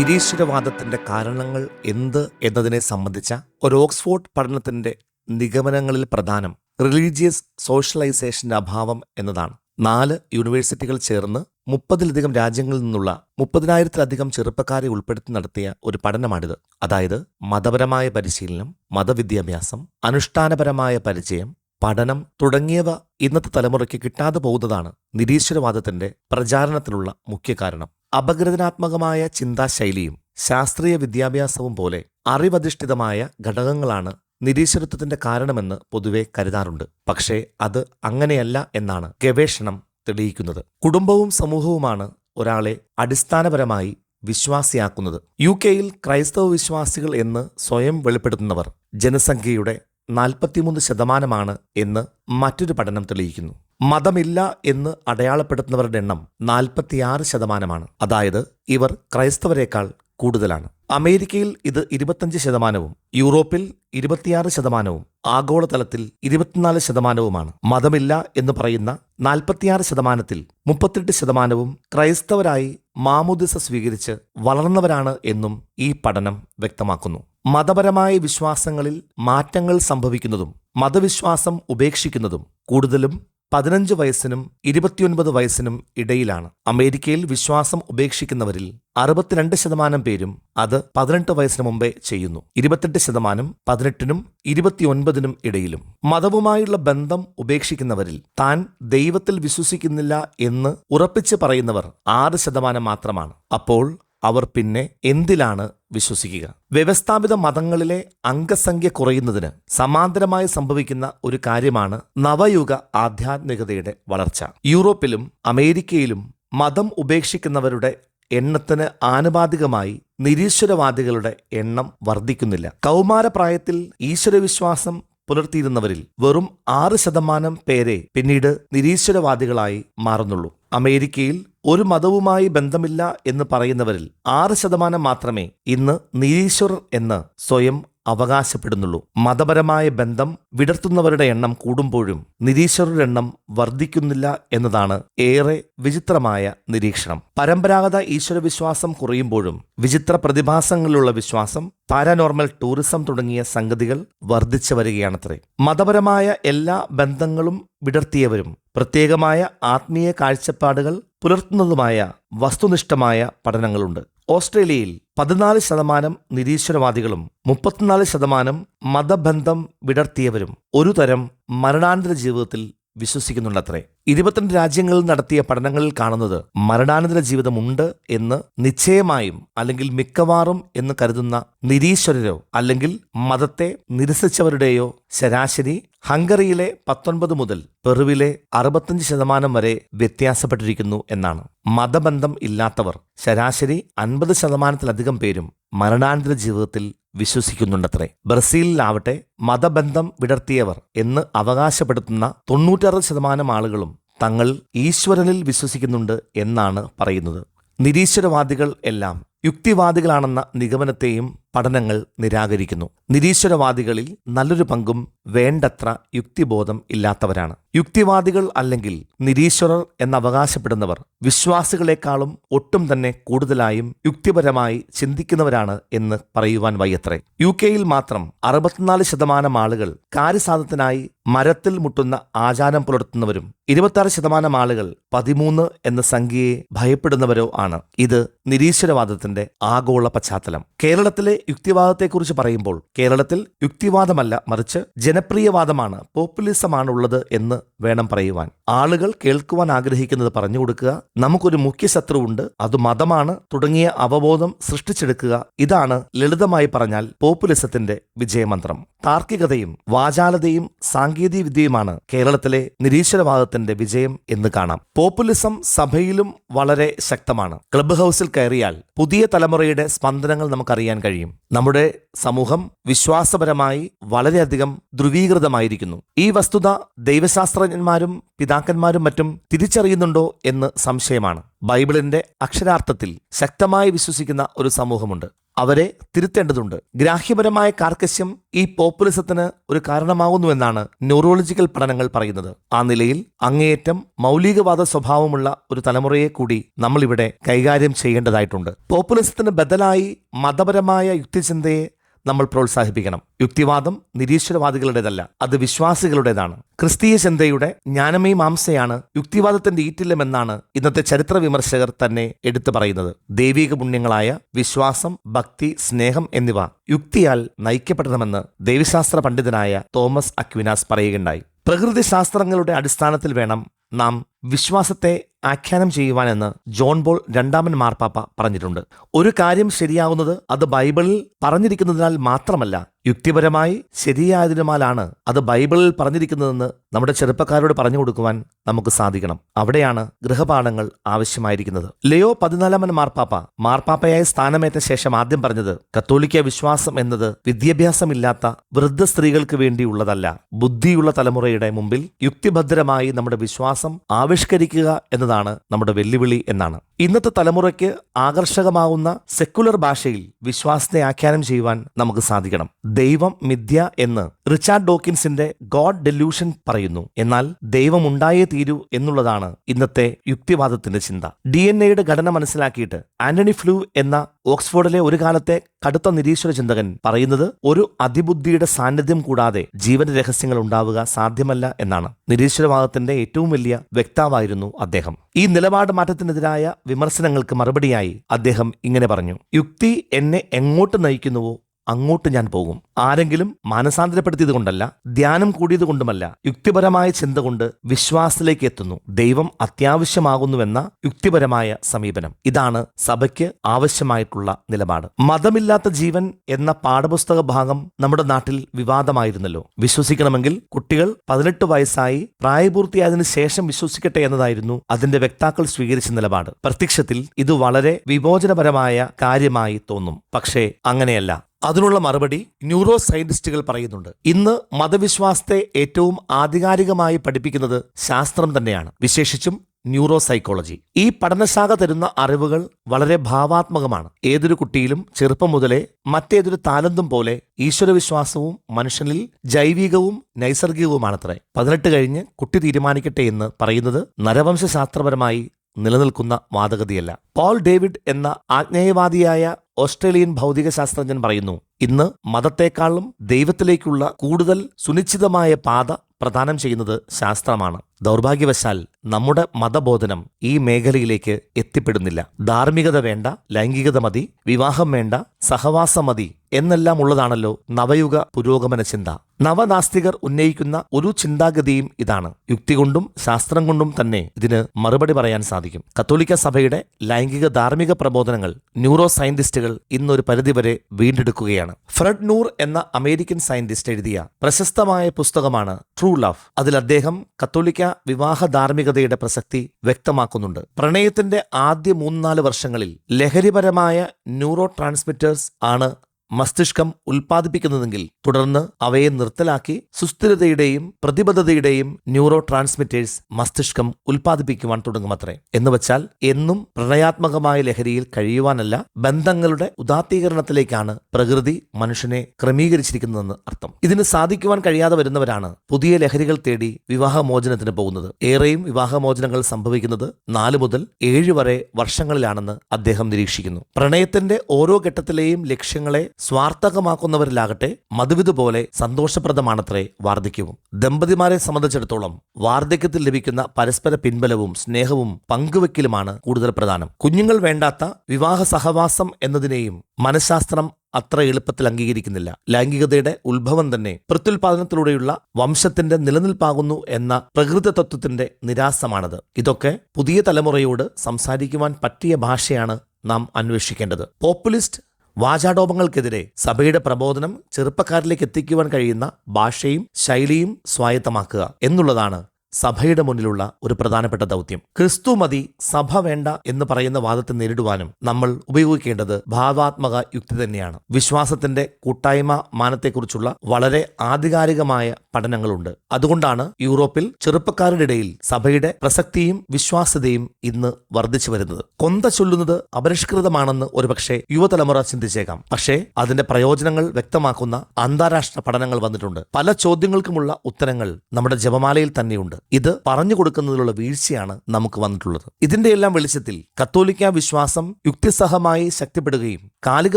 നിരീശ്വരവാദത്തിന്റെ കാരണങ്ങൾ എന്ത് എന്നതിനെ സംബന്ധിച്ച ഒരു ഓക്സ്ഫോർഡ് പഠനത്തിന്റെ നിഗമനങ്ങളിൽ പ്രധാനം റിലീജിയസ് സോഷ്യലൈസേഷന്റെ അഭാവം എന്നതാണ്. നാല് യൂണിവേഴ്സിറ്റികൾ ചേർന്ന് മുപ്പതിലധികം രാജ്യങ്ങളിൽ നിന്നുള്ള മുപ്പതിനായിരത്തിലധികം ചെറുപ്പക്കാരെ ഉൾപ്പെടുത്തി നടത്തിയ ഒരു പഠനമാണിത്. അതായത് മതപരമായ പരിശീലനം മതവിദ്യാഭ്യാസം അനുഷ്ഠാനപരമായ പരിചയം പഠനം തുടങ്ങിയവ ഇന്നത്തെ തലമുറയ്ക്ക് കിട്ടാതെ പോകുന്നതാണ് നിരീശ്വരവാദത്തിന്റെ പ്രചാരണത്തിനുള്ള മുഖ്യ കാരണം. അപഗ്രഥനാത്മകമായ ചിന്താശൈലിയും ശാസ്ത്രീയ വിദ്യാഭ്യാസവും പോലെ അറിവധിഷ്ഠിതമായ ഘടകങ്ങളാണ് നിരീശ്വരത്വത്തിന്റെ കാരണമെന്ന് പൊതുവെ കരുതാറുണ്ട്. പക്ഷേ അത് അങ്ങനെയല്ല എന്നാണ് ഗവേഷണം തെളിയിക്കുന്നത്. കുടുംബവും സമൂഹവുമാണ് ഒരാളെ അടിസ്ഥാനപരമായി വിശ്വാസിയാക്കുന്നത്. യു കെയിൽ ക്രൈസ്തവ വിശ്വാസികൾ എന്ന് സ്വയം വെളിപ്പെടുത്തുന്നവർ ജനസംഖ്യയുടെ നാൽപ്പത്തിമൂന്ന് ശതമാനമാണ് എന്ന് മറ്റൊരു പഠനം തെളിയിക്കുന്നു. മതമില്ല എന്ന് അടയാളപ്പെടുത്തുന്നവരുടെ എണ്ണം നാൽപ്പത്തിയാറ് ശതമാനമാണ്. അതായത് ഇവർ ക്രൈസ്തവരെക്കാൾ കൂടുതലാണ്. അമേരിക്കയിൽ ഇത് ഇരുപത്തഞ്ച് ശതമാനവും യൂറോപ്പിൽ ഇരുപത്തിയാറ് ശതമാനവും ആഗോളതലത്തിൽ ഇരുപത്തിനാല് ശതമാനവുമാണ്. മതമില്ല എന്ന് പറയുന്ന നാൽപ്പത്തിയാറ് ശതമാനത്തിൽ മുപ്പത്തെട്ട് ശതമാനവും ക്രൈസ്തവരായി മാമുദിസ സ്വീകരിച്ച് വളർന്നവരാണ് എന്നും ഈ പഠനം വ്യക്തമാക്കുന്നു. മതപരമായ വിശ്വാസങ്ങളിൽ മാറ്റങ്ങൾ സംഭവിക്കുന്നതും മതവിശ്വാസം ഉപേക്ഷിക്കുന്നതും കൂടുതലും പതിനഞ്ച് വയസ്സിനും ഇരുപത്തിയൊൻപത് വയസ്സിനും ഇടയിലാണ്. അമേരിക്കയിൽ വിശ്വാസം ഉപേക്ഷിക്കുന്നവരിൽ അറുപത്തിരണ്ട് ശതമാനം പേരും അത് പതിനെട്ട് വയസ്സിന് മുമ്പേ ചെയ്യുന്നു. ഇരുപത്തെട്ട് ശതമാനം പതിനെട്ടിനും ഇരുപത്തിയൊൻപതിനും ഇടയിലും. മതവുമായുള്ള ബന്ധം ഉപേക്ഷിക്കുന്നവരിൽ താൻ ദൈവത്തിൽ വിശ്വസിക്കുന്നില്ല എന്ന് ഉറപ്പിച്ച് പറയുന്നവർ ആറ് ശതമാനം മാത്രമാണ്. അപ്പോൾ അവർ പിന്നെ എന്തിലാണ് വിശ്വസിക്കുക? വ്യവസ്ഥാപിത മതങ്ങളിലെ അംഗസംഖ്യ കുറയുന്നതിന് സമാന്തരമായി സംഭവിക്കുന്ന ഒരു കാര്യമാണ് നവയുഗ ആധ്യാത്മികതയുടെ വളർച്ച. യൂറോപ്പിലും അമേരിക്കയിലും മതം ഉപേക്ഷിക്കുന്നവരുടെ എണ്ണത്തിന് ആനുപാതികമായി നിരീശ്വരവാദികളുടെ എണ്ണം വർദ്ധിക്കുന്നില്ല. കൗമാരപ്രായത്തിൽ ഈശ്വരവിശ്വാസം പുലർത്തിയിരുന്നവരിൽ വെറും ആറ് ശതമാനം പേരെ പിന്നീട് നിരീശ്വരവാദികളായി മാറുന്നുള്ളൂ. അമേരിക്കയിൽ ഒരു മതവുമായി ബന്ധമില്ല എന്ന് പറയുന്നവരിൽ ആറ് ശതമാനം മാത്രമേ ഇന്ന് നിരീശ്വരർ എന്ന് സ്വയം അവകാശപ്പെടുന്നുള്ളൂ. മതപരമായ ബന്ധം വിടർത്തുന്നവരുടെ എണ്ണം കൂടുമ്പോഴും നിരീശ്വരരുടെ എണ്ണം വർദ്ധിക്കുന്നില്ല എന്നതാണ് ഏറെ വിചിത്രമായ നിരീക്ഷണം. പരമ്പരാഗത ഈശ്വരവിശ്വാസം കുറയുമ്പോഴും വിചിത്ര പ്രതിഭാസങ്ങളിലുള്ള വിശ്വാസം പാരാനോർമൽ ടൂറിസം തുടങ്ങിയ സംഗതികൾ വർദ്ധിച്ചു വരികയാണത്രേ. മതപരമായ എല്ലാ ബന്ധങ്ങളും വിടർത്തിയവരും പ്രത്യേകമായ ആത്മീയ കാഴ്ചപ്പാടുകൾ പുലർത്തുന്നതുമായ വസ്തുനിഷ്ഠമായ പഠനങ്ങളുണ്ട്. ഓസ്ട്രേലിയയിൽ പതിനാല് ശതമാനം നിരീശ്വരവാദികളും മുപ്പത്തിനാല് ശതമാനം മതബന്ധം വിടർത്തിയവരും ഒരുതരം മരണാനന്തര ജീവിതത്തിൽ വിശ്വസിക്കുന്നുണ്ടത്രേ. ഇരുപത്തിരണ്ട് രാജ്യങ്ങളിൽ നടത്തിയ പഠനങ്ങളിൽ കാണുന്നത് മരണാനന്തര ജീവിതമുണ്ട് എന്ന് നിശ്ചയമായും അല്ലെങ്കിൽ മിക്കവാറും എന്ന് കരുതുന്ന നിരീശ്വരരോ അല്ലെങ്കിൽ മതത്തെ നിരസിച്ചവരുടെയോ ശരാശരി ഹംഗറിയിലെ പത്തൊൻപത് മുതൽ പെറുവിലെ അറുപത്തഞ്ച് ശതമാനം വരെ വ്യത്യാസപ്പെട്ടിരിക്കുന്നു എന്നാണ്. മതബന്ധം ഇല്ലാത്തവർ ശരാശരി അൻപത് ശതമാനത്തിലധികം പേരും മരണാനന്തര ജീവിതത്തിൽ വിശ്വസിക്കുന്നുണ്ടത്രേ. ബ്രസീലിലാവട്ടെ മതബന്ധം വിടർത്തിയവർ എന്ന് അവകാശപ്പെടുത്തുന്ന തൊണ്ണൂറ്റാറ് ശതമാനം ആളുകളും തങ്ങൾ ഈശ്വരനിൽ വിശ്വസിക്കുന്നുണ്ട് എന്നാണ് പറയുന്നത്. നിരീശ്വരവാദികൾ എല്ലാം യുക്തിവാദികളാണെന്ന നിഗമനത്തെയും പഠനങ്ങൾ നിരാകരിക്കുന്നു. നിരീശ്വരവാദികളിൽ നല്ലൊരു പങ്കും വേണ്ടത്ര യുക്തിബോധം ഇല്ലാത്തവരാണ്. യുക്തിവാദികൾ അല്ലെങ്കിൽ നിരീശ്വരർ എന്നവകാശപ്പെടുന്നവർ വിശ്വാസികളെക്കാളും ഒട്ടും തന്നെ കൂടുതലായും യുക്തിപരമായി ചിന്തിക്കുന്നവരാണ് എന്ന് പറയുവാൻ വയ്യത്രേ. യു കെയിൽ മാത്രം അറുപത്തിനാല് ശതമാനം ആളുകൾ കാര്യസാധത്തിനായി മരത്തിൽ മുട്ടുന്ന ആചാരം പുലർത്തുന്നവരും ഇരുപത്തി ശതമാനം ആളുകൾ പതിമൂന്ന് എന്ന സംഖ്യയെ ഭയപ്പെടുന്നവരോ ആണ്. ഇത് നിരീശ്വരവാദത്തിന്റെ ആഗോള പശ്ചാത്തലം. കേരളത്തിലെ യുക്തിവാദത്തെക്കുറിച്ച് പറയുമ്പോൾ കേരളത്തിൽ യുക്തിവാദമല്ല മറിച്ച് ജനപ്രിയവാദമാണ് പോപ്പുലിസമാണ് ഉള്ളത് എന്ന് വേണം പറയുവാൻ. ആളുകൾ കേൾക്കുവാൻ ആഗ്രഹിക്കുന്നത് പറഞ്ഞു കൊടുക്കുക നമുക്കൊരു മുഖ്യ ശത്രുവുണ്ട് അത് മതമാണ് തുടങ്ങിയ അവബോധം സൃഷ്ടിച്ചെടുക്കുക ഇതാണ് ലളിതമായി പറഞ്ഞാൽ പോപ്പുലിസത്തിന്റെ വിജയമന്ത്രം. താർക്കികതയും വാചാലതയും സാങ്കേതിക വിദ്യയുമാണ് കേരളത്തിലെ നിരീശ്വരവാദത്തിന്റെ വിജയം എന്ന് കാണാം. പോപ്പുലിസം സഭയിലും വളരെ ശക്തമാണ്. ക്ലബ് ഹൗസിൽ കയറിയാൽ പുതിയ തലമുറയുടെ സ്പന്ദനങ്ങൾ നമുക്കറിയാൻ കഴിയും. നമ്മുടെ സമൂഹം വിശ്വാസപരമായി വളരെയധികം ധ്രുവീകൃതമായിരിക്കുന്നു. ഈ വസ്തുത ദൈവശാസ്ത്രജ്ഞന്മാരും പിതാക്കന്മാരും മറ്റും തിരിച്ചറിയുന്നുണ്ടോ എന്ന് സംശയമാണ്. ബൈബിളിന്റെ അക്ഷരാർത്ഥത്തിൽ ശക്തമായി വിശ്വസിക്കുന്ന ഒരു സമൂഹമുണ്ട്. അവരെ തിരുത്തേണ്ടതുണ്ട്. ഗ്രാഹ്യപരമായ കാർക്കശ്യം ഈ പോപ്പുലിസത്തിന് ഒരു കാരണമാകുന്നുവെന്നാണ് ന്യൂറോളജിക്കൽ പഠനങ്ങൾ പറയുന്നത്. ആ നിലയിൽ അങ്ങേയറ്റം മൗലികവാദ സ്വഭാവമുള്ള ഒരു തലമുറയെ കൂടി നമ്മളിവിടെ കൈകാര്യം ചെയ്യേണ്ടതായിട്ടുണ്ട്. പോപ്പുലിസത്തിന് ബദലായി മതപരമായ യുക്തിചിന്തയെ നമ്മൾ പ്രോത്സാഹിപ്പിക്കണം. യുക്തിവാദം നിരീശ്വരവാദികളുടേതല്ല അത് വിശ്വാസികളുടേതാണ്. ക്രിസ്തീയ ചിന്തയുടെ ജ്ഞാനമേ മാംസയാണ് യുക്തിവാദത്തിന്റെ ഈറ്റില്ലമെന്നാണ് ഇന്നത്തെ ചരിത്ര വിമർശകർ തന്നെ എടുത്തു പറയുന്നത്. ദൈവിക പുണ്യങ്ങളായ വിശ്വാസം ഭക്തി സ്നേഹം എന്നിവ യുക്തിയാൽ നയിക്കപ്പെടണമെന്ന് ദൈവശാസ്ത്ര പണ്ഡിതനായ തോമസ് അക്വിനാസ് പറയുകയുണ്ടായി. പ്രകൃതി ശാസ്ത്രങ്ങളുടെ അടിസ്ഥാനത്തിൽ വേണം നാം വിശ്വാസത്തെ ആഖ്യാനം ചെയ്യുവാനെന്ന് ജോൺ ബോൾ രണ്ടാമൻ മാർപ്പാപ്പ പറഞ്ഞിട്ടുണ്ട്. ഒരു കാര്യം ശരിയാവുന്നത് അത് ബൈബിളിൽ പറഞ്ഞിരിക്കുന്നതിനാൽ മാത്രമല്ല യുക്തിപരമായി ശരിയായതിനുമാലാണ് അത് ബൈബിളിൽ പറഞ്ഞിരിക്കുന്നതെന്ന് നമ്മുടെ ചെറുപ്പക്കാരോട് പറഞ്ഞു കൊടുക്കുവാൻ നമുക്ക് സാധിക്കണം. അവിടെയാണ് ഗൃഹപാഠങ്ങൾ ആവശ്യമായിരിക്കുന്നത്. ലിയോ പതിനാലാമൻ മാർപ്പാപ്പ മാർപ്പാപ്പയായ സ്ഥാനമേറ്റ ശേഷം ആദ്യം പറഞ്ഞത് കത്തോലിക്ക വിശ്വാസം എന്നത് വിദ്യാഭ്യാസമില്ലാത്ത വൃദ്ധ സ്ത്രീകൾക്ക് വേണ്ടിയുള്ളതല്ല. ബുദ്ധിയുള്ള തലമുറയുടെ മുമ്പിൽ യുക്തിഭദ്രമായി നമ്മുടെ വിശ്വാസം ആവിഷ്കരിക്കുക എന്നതാണ് നമ്മുടെ വെല്ലുവിളി എന്നാണ്. ഇന്നത്തെ തലമുറയ്ക്ക് ആകർഷകമാവുന്ന സെക്കുലർ ഭാഷയിൽ വിശ്വാസത്തെ ആഖ്യാനം ചെയ്യുവാൻ നമുക്ക് സാധിക്കണം. ദൈവം മിഥ്യ എന്ന് റിച്ചാർഡ് ഡോക്കിൻസിന്റെ ഗോഡ് ഡെല്യൂഷൻ പറയുന്നു. എന്നാൽ ദൈവം ഉണ്ടായേ തീരൂ എന്നുള്ളതാണ് ഇന്നത്തെ യുക്തിവാദത്തിന്റെ ചിന്ത. ഡി എൻ എയുടെ ഘടന മനസ്സിലാക്കിയിട്ട് ആന്റണി ഫ്ലൂ എന്ന ഓക്സ്ഫോർഡിലെ ഒരു കാലത്തെ കടുത്ത നിരീശ്വര ചിന്തകൻ പറയുന്നത് ഒരു അതിബുദ്ധിയുടെ സാന്നിധ്യം കൂടാതെ ജീവന രഹസ്യങ്ങൾ ഉണ്ടാവുക സാധ്യമല്ല എന്നാണ്. നിരീശ്വരവാദത്തിന്റെ ഏറ്റവും വലിയ വ്യക്താവായിരുന്നു അദ്ദേഹം. ഈ നിലപാട് മാറ്റത്തിനെതിരായ വിമർശനങ്ങൾക്ക് മറുപടിയായി അദ്ദേഹം ഇങ്ങനെ പറഞ്ഞു. യുക്തി എന്നെ എങ്ങോട്ട് നയിക്കുന്നുവോ അങ്ങോട്ട് ഞാൻ പോകും. ആരെങ്കിലും മാനസാന്തരപ്പെടുത്തിയത് കൊണ്ടല്ല ധ്യാനം കൂടിയത് കൊണ്ടുമല്ല യുക്തിപരമായ ചിന്ത കൊണ്ട് വിശ്വാസത്തിലേക്ക് എത്തുന്നു. ദൈവം അത്യാവശ്യമാകുന്നുവെന്ന യുക്തിപരമായ സമീപനം. ഇതാണ് സഭയ്ക്ക് ആവശ്യമായിട്ടുള്ള നിലപാട്. മതമില്ലാത്ത ജീവൻ എന്ന പാഠപുസ്തക ഭാഗം നമ്മുടെ നാട്ടിൽ വിവാദമായിരുന്നല്ലോ. വിശ്വസിക്കണമെങ്കിൽ കുട്ടികൾ പതിനെട്ട് വയസ്സായി പ്രായപൂർത്തിയായതിനു ശേഷം വിശ്വസിക്കട്ടെ എന്നതായിരുന്നു അതിന്റെ വ്യക്താക്കൾ സ്വീകരിച്ച നിലപാട്. പ്രത്യക്ഷത്തിൽ ഇത് വളരെ വിഭോജനപരമായ കാര്യമായി തോന്നും. പക്ഷേ അങ്ങനെയല്ല. അതിനുള്ള മറുപടി ന്യൂറോ സയന്റിസ്റ്റുകൾ പറയുന്നുണ്ട്. ഇന്ന് മതവിശ്വാസത്തെ ഏറ്റവും ആധികാരികമായി പഠിപ്പിക്കുന്നത് ശാസ്ത്രം തന്നെയാണ്. വിശേഷിച്ചും ന്യൂറോ സൈക്കോളജി ഈ പഠനശാഖ തരുന്ന അറിവുകൾ വളരെ ഭാവാത്മകമാണ്. ഏതൊരു കുട്ടിയിലും ചെറുപ്പം മുതലേ മറ്റേതൊരു താലന്തും പോലെ ഈശ്വരവിശ്വാസവും മനുഷ്യനിൽ ജൈവികവും നൈസർഗികവുമാണത്രേ. പതിനെട്ട് കഴിഞ്ഞ് കുട്ടി തീരുമാനിക്കട്ടെ എന്ന് പറയുന്നത് നരവംശശാസ്ത്രപരമായി നിലനിൽക്കുന്ന വാദഗതിയല്ല. പോൾ ഡേവിഡ് എന്ന ആജ്ഞേയവാദിയായ ഓസ്ട്രേലിയൻ ഭൗതികശാസ്ത്രജ്ഞൻ പറയുന്നു ഇന്ന് മതത്തെക്കാളും ദൈവത്തിലേക്കുള്ള കൂടുതൽ സുനിശ്ചിതമായ പാത പ്രദാനം ചെയ്യുന്നത് ശാസ്ത്രമാണ്. ദൗർഭാഗ്യവശാൽ നമ്മുടെ മതബോധനം ഈ മേഖലയിലേക്ക് എത്തിപ്പെടുന്നില്ല. ധാർമ്മികത വേണ്ട ലൈംഗികത മതി വിവാഹം വേണ്ട സഹവാസം മതി എന്നെല്ലാം ഉള്ളതാണല്ലോ നവയുഗ പുരോഗമന ചിന്ത. നവനാസ്തികർ ഉന്നയിക്കുന്ന ഒരു ചിന്താഗതിയും ഇതാണ്. യുക്തി കൊണ്ടും ശാസ്ത്രം കൊണ്ടും തന്നെ ഇതിന് മറുപടി പറയാൻ സാധിക്കും. കത്തോലിക്ക സഭയുടെ ലൈംഗിക ധാർമ്മിക പ്രബോധനങ്ങൾ ന്യൂറോ സയന്റിസ്റ്റുകൾ ഇന്നൊരു പരിധിവരെ വീണ്ടെടുക്കുകയാണ്. ഫ്രെഡ് നൂർ എന്ന അമേരിക്കൻ സയന്റിസ്റ്റ് എഴുതിയ പ്രശസ്തമായ പുസ്തകമാണ് ട്രൂ ലവ്. അതിൽ അദ്ദേഹം കത്തോലിക്ക വിവാഹ ധാർമ്മികതയുടെ പ്രസക്തി വ്യക്തമാക്കുന്നുണ്ട്. പ്രണയത്തിന്റെ ആദ്യ മൂന്നാൽ വർഷങ്ങളിൽ ലഹരിപരമായ ന്യൂറോ ട്രാൻസ്മിറ്റേഴ്സ് ആണ് മസ്തിഷ്കം ഉൽപ്പാദിപ്പിക്കുന്നതെങ്കിൽ തുടർന്ന് അവയെ നിർത്തലാക്കി സുസ്ഥിരതയുടെയും പ്രതിബദ്ധതയുടെയും ന്യൂറോ ട്രാൻസ്മിറ്റേഴ്സ് മസ്തിഷ്കം ഉൽപ്പാദിപ്പിക്കുവാൻ തുടങ്ങുമത്രേ. എന്നുവച്ചാൽ എന്നും പ്രണയാത്മകമായ ലഹരിയിൽ കഴിയുവാനല്ല ബന്ധങ്ങളുടെ ഉദാത്തീകരണത്തിലേക്കാണ് പ്രകൃതി മനുഷ്യനെ ക്രമീകരിച്ചിരിക്കുന്നതെന്ന് അർത്ഥം. ഇതിന് സാധിക്കുവാൻ കഴിയാതെ വരുന്നവരാണ് പുതിയ ലഹരികൾ തേടി വിവാഹമോചനത്തിന് പോകുന്നത്. ഏറെയും വിവാഹമോചനങ്ങൾ സംഭവിക്കുന്നത് നാല് മുതൽ ഏഴ് വരെ വർഷങ്ങളിലാണെന്ന് അദ്ദേഹം നിരീക്ഷിക്കുന്നു. പ്രണയത്തിന്റെ ഓരോ ഘട്ടത്തിലെയും ലക്ഷ്യങ്ങളെ സ്വാർത്ഥകമാക്കുന്നവരിലാകട്ടെ മധുവിധ പോലെ സന്തോഷപ്രദമാണത്രേ വാർദ്ധക്യവും. ദമ്പതിമാരെ സംബന്ധിച്ചിടത്തോളം വാർദ്ധക്യത്തിൽ ലഭിക്കുന്ന പരസ്പര പിൻബലവും സ്നേഹവും പങ്കുവെക്കലുമാണ് കൂടുതൽ പ്രധാനം. കുഞ്ഞുങ്ങൾ വേണ്ടാത്ത വിവാഹ സഹവാസം എന്നതിനെയും മനഃശാസ്ത്രം അത്ര എളുപ്പത്തിൽ അംഗീകരിക്കുന്നില്ല. ലൈംഗികതയുടെ ഉത്ഭവം തന്നെ പ്രത്യുൽപാദനത്തിലൂടെയുള്ള വംശത്തിന്റെ നിലനിൽപ്പാകുന്നു എന്ന പ്രകൃതി തത്വത്തിന്റെ നിരാസമാണത്. ഇതൊക്കെ പുതിയ തലമുറയോട് സംസാരിക്കുവാൻ പറ്റിയ ഭാഷയാണ് നാം അന്വേഷിക്കേണ്ടത്. പോപ്പുലിസ്റ്റ് വാചാടോപങ്ങൾക്കെതിരെ സഭയുടെ പ്രബോധനം ചെറുപ്പക്കാരിലേക്ക് എത്തിക്കുവാൻ കഴിയുന്ന ഭാഷയും ശൈലിയും സ്വായത്തമാക്കുക എന്നുള്ളതാണ് സഭയുടെ മുന്നിലുള്ള ഒരു പ്രധാനപ്പെട്ട ദൗത്യം. ക്രിസ്തു മതി സഭ വേണ്ട എന്ന് പറയുന്ന വാദത്തെ നേരിടുവാനും നമ്മൾ ഉപയോഗിക്കേണ്ടത് ഭാവാത്മക യുക്തി തന്നെയാണ്. വിശ്വാസത്തിന്റെ കൂട്ടായ്മ മാനത്തെക്കുറിച്ചുള്ള വളരെ ആധികാരികമായ പഠനങ്ങളുണ്ട്. അതുകൊണ്ടാണ് യൂറോപ്പിൽ ചെറുപ്പക്കാരുടെ ഇടയിൽ സഭയുടെ പ്രസക്തിയും വിശ്വാസ്യതയും ഇന്ന് വർദ്ധിച്ചു വരുന്നത്. കൊന്ത ചൊല്ലുന്നത് അപരിഷ്കൃതമാണെന്ന് ഒരുപക്ഷെ യുവതലമുറ ചിന്തിച്ചേക്കാം. പക്ഷേ അതിന്റെ പ്രയോജനങ്ങൾ വ്യക്തമാക്കുന്ന അന്താരാഷ്ട്ര പഠനങ്ങൾ വന്നിട്ടുണ്ട്. പല ചോദ്യങ്ങൾക്കുമുള്ള ഉത്തരങ്ങൾ നമ്മുടെ ജപമാലയിൽ തന്നെയുണ്ട്. ഇത് പറഞ്ഞു കൊടുക്കുന്നതിലുള്ള വീഴ്ചയാണ് നമുക്ക് വന്നിട്ടുള്ളത്. ഇതിന്റെ എല്ലാം വെളിച്ചത്തിൽ കത്തോലിക്ക വിശ്വാസം യുക്തിസഹമായി ശക്തിപ്പെടുകയും കാലിക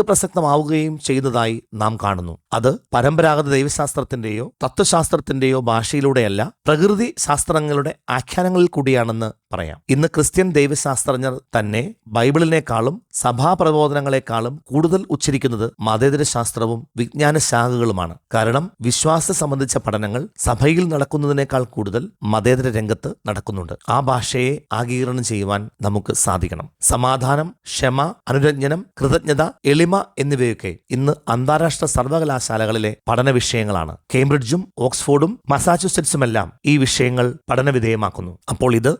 പ്രസക്തമാവുകയും ചെയ്യുന്നതായി നാം കാണുന്നു. അത് പരമ്പരാഗത ദൈവശാസ്ത്രത്തിന്റെയോ തത്വശാസ്ത്രത്തിന്റെയോ ഭാഷയിലൂടെയല്ല പ്രകൃതി ശാസ്ത്രങ്ങളുടെ ആഖ്യാനങ്ങളിൽ കൂടിയാണെന്ന് പറയാം. ഇന്ന് ക്രിസ്ത്യൻ ദൈവശാസ്ത്രജ്ഞർ തന്നെ ബൈബിളിനേക്കാളും സഭാപ്രബോധനങ്ങളെക്കാളും കൂടുതൽ ഉച്ചരിക്കുന്നത് മതേതര ശാസ്ത്രവും വിജ്ഞാന ശാഖകളുമാണ് കാരണം വിശ്വാസ സംബന്ധിച്ച പഠനങ്ങൾ സഭയിൽ നടക്കുന്നതിനേക്കാൾ കൂടുതൽ മതേതര രംഗത്ത് നടക്കുന്നുണ്ട്. ആ ഭാഷയെ ആഗീകരണം ചെയ്യുവാൻ നമുക്ക് സാധിക്കണം. സമാധാനം ക്ഷമ അനുരഞ്ജനം കൃതജ്ഞത എളിമ എന്നിവയൊക്കെ ഇന്ന് അന്താരാഷ്ട്ര സർവകലാശാലകളിലെ പഠന വിഷയങ്ങളാണ്. കേംബ്രിഡ്ജും ഓക്സ്ഫോർഡും മസാച്യുസെറ്റ്സുമെല്ലാം ഈ വിഷയങ്ങൾ പഠനവിധേയമാക്കുന്നു. അപ്പോൾ ഇത്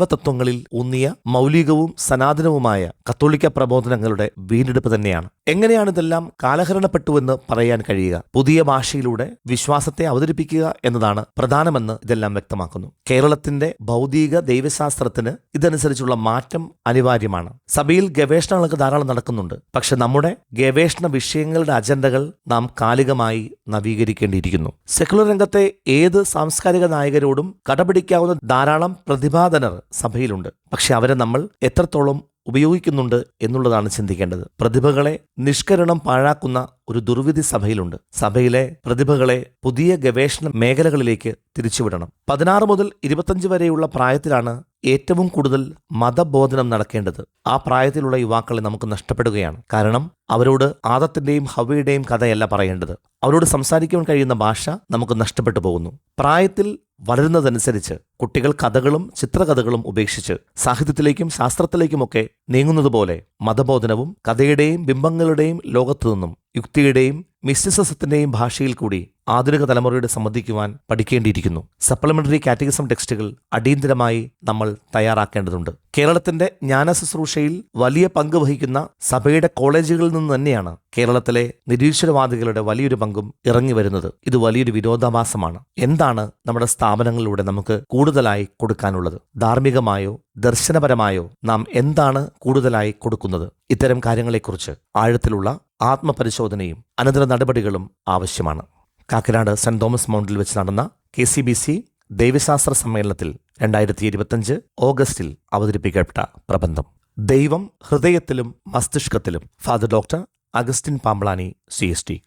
മാനവതത്വങ്ങളിൽ ഊന്നിയ മൗലികവും സനാതനവുമായ കത്തോലിക്ക പ്രബോധനങ്ങളുടെ വീണ്ടെടുപ്പ് തന്നെയാണ്. എങ്ങനെയാണ് ഇതെല്ലാം കാലഹരണപ്പെട്ടുവെന്ന് പറയാൻ കഴിയുക? പുതിയ ഭാഷയിലൂടെ വിശ്വാസത്തെ അവതരിപ്പിക്കുക എന്നതാണ് പ്രധാനമെന്ന് ഇതെല്ലാം വ്യക്തമാക്കുന്നു. കേരളത്തിന്റെ ഭൗതിക ദൈവശാസ്ത്രത്തിന് ഇതനുസരിച്ചുള്ള മാറ്റം അനിവാര്യമാണ്. സഭയിൽ ഗവേഷണങ്ങൾക്ക് ധാരാളം നടക്കുന്നുണ്ട്. പക്ഷെ നമ്മുടെ ഗവേഷണ വിഷയങ്ങളുടെ അജണ്ടകൾ നാം കാലികമായി നവീകരിക്കേണ്ടിയിരിക്കുന്നു. സെക്യുലർ രംഗത്തെ ഏത് സാംസ്കാരിക നായകരോടും കടപിടിക്കാവുന്ന ധാരാളം പ്രതിഭാധനർ സഭയിലുണ്ട്. പക്ഷെ അവരെ നമ്മൾ എത്രത്തോളം ഉപയോഗിക്കുന്നുണ്ട് എന്നുള്ളതാണ് ചിന്തിക്കേണ്ടത്. പ്രതിഭകളെ നിഷ്കരണം പാഴാക്കുന്ന ഒരു ദുർവിധി സഭയിലുണ്ട്. സഭയിലെ പ്രതിഭകളെ പുതിയ ഗവേഷണ മേഖലകളിലേക്ക് തിരിച്ചുവിടണം. പതിനാറ് മുതൽ ഇരുപത്തഞ്ച് വരെയുള്ള പ്രായത്തിലാണ് ഏറ്റവും കൂടുതൽ മതബോധനം നടക്കേണ്ടത്. ആ പ്രായത്തിലുള്ള യുവാക്കളെ നമുക്ക് നഷ്ടപ്പെടുകയാണ്. കാരണം അവരോട് ആദത്തിന്റെയും ഹവയുടെയും കഥയല്ല പറയേണ്ടത്. അവരോട് സംസാരിക്കാൻ കഴിയുന്ന ഭാഷ നമുക്ക് നഷ്ടപ്പെട്ടു പോകുന്നു. പ്രായത്തിൽ വളരുന്നതനുസരിച്ച് കുട്ടികൾ കഥകളും ചിത്രകഥകളും ഉപേക്ഷിച്ച് സാഹിത്യത്തിലേക്കും ശാസ്ത്രത്തിലേക്കുമൊക്കെ നീങ്ങുന്നതുപോലെ മതബോധനവും കഥയുടെയും ബിംബങ്ങളുടെയും ലോകത്തു നിന്നും യുക്തിയുടെയും മിസ്റ്റിസത്തിന്റെയും ഭാഷയിൽ കൂടി ആധുനിക തലമുറയുടെ സംബന്ധിക്കുവാൻ പഠിക്കേണ്ടിയിരിക്കുന്നു. സപ്ലിമെന്ററി കാറ്റഗിസം ടെക്സ്റ്റുകൾ അടിയന്തരമായി നമ്മൾ തയ്യാറാക്കേണ്ടതുണ്ട്. കേരളത്തിന്റെ ജ്ഞാന ശുശ്രൂഷയിൽ വലിയ പങ്ക് വഹിക്കുന്ന സഭയുടെ കോളേജുകളിൽ നിന്ന് തന്നെയാണ് കേരളത്തിലെ നിരീശ്വരവാദികളുടെ വലിയൊരു പങ്കും ഇറങ്ങി വരുന്നത്. ഇത് വലിയൊരു വിരോധാഭാസമാണ്. എന്താണ് നമ്മുടെ സ്ഥാപനങ്ങളിലൂടെ നമുക്ക് കൂടുതലായി കൊടുക്കാനുള്ളത്? ധാർമ്മികമായോ ദർശനപരമായോ നാം എന്താണ് കൂടുതലായി കൊടുക്കുന്നത്? ഇത്തരം കാര്യങ്ങളെക്കുറിച്ച് ആഴത്തിലുള്ള ആത്മപരിശോധനയും അനന്തര നടപടികളും ആവശ്യമാണ്. കാക്കനാട് സെന്റ് തോമസ് മൗണ്ടിൽ വെച്ച് നടന്ന കെ സി ബി സി ദൈവശാസ്ത്ര സമ്മേളനത്തിൽ രണ്ടായിരത്തി ഇരുപത്തിയഞ്ച് ഓഗസ്റ്റിൽ അവതരിപ്പിക്കപ്പെട്ട പ്രബന്ധം. ദൈവം ഹൃദയത്തിലും മസ്തിഷ്കത്തിലും father doctor Augustine Pamplany C. S. T.